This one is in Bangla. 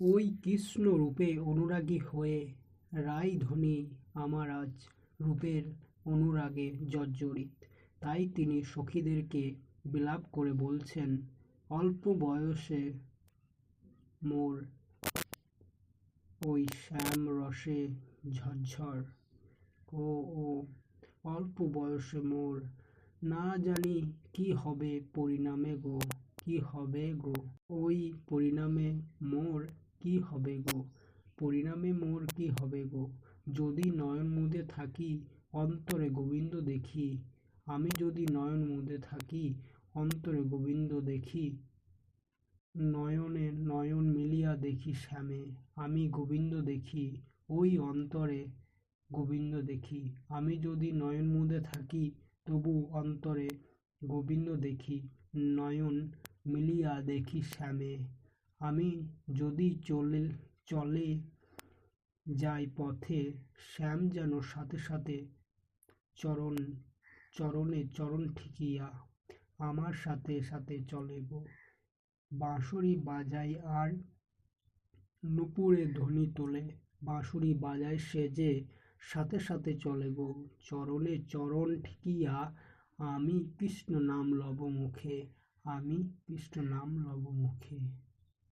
ওই কৃষ্ণ রূপে অনুরাগী হয়ে রাইধনী আমার আজ রূপের অনুরাগে জর্জরিত। তাই তিনি সখীদেরকে বিলাপ করে বলছেন, অল্প বয়সে মোর ওই শ্যাম রসে ঝরঝর। ও ও, অল্প বয়সে মোর, না জানি কি হবে পরিণামে গো, কি হবে গো? ওই পরিণামে মোর কি হবে গো? পরিণামে মোর কি হবে গো? যদি নয়ন মুদে থাকি, অন্তরে গোবিন্দ দেখি। আমি যদি নয়ন মুদে থাকি, অন্তরে গোবিন্দ দেখি। নয়নে নয়ন মিলিয়া দেখি শ্যামে। আমি গোবিন্দ দেখি, ওই অন্তরে গোবিন্দ দেখি। আমি যদি নয়ন মুদে থাকি, তবু অন্তরে গোবিন্দ দেখি। নয়ন মিলিয়া দেখি শ্যামে। আমি যদি চলে চলে যাই পথে, শ্যাম যেন সাথে সাথে চরণ, চরণে চরণ ঠিকিয়া আমার সাথে সাথে চলে গো। বাঁশরি বাজাই আর নুপুরে ধ্বনি তোলে, বাঁশুরি বাজায় সে যে সাথে সাথে চলে গো। চরণে চরণ ঠিকিয়া আমি কৃষ্ণ নাম লব মুখে, আমি কৃষ্ণ নাম লব মুখে।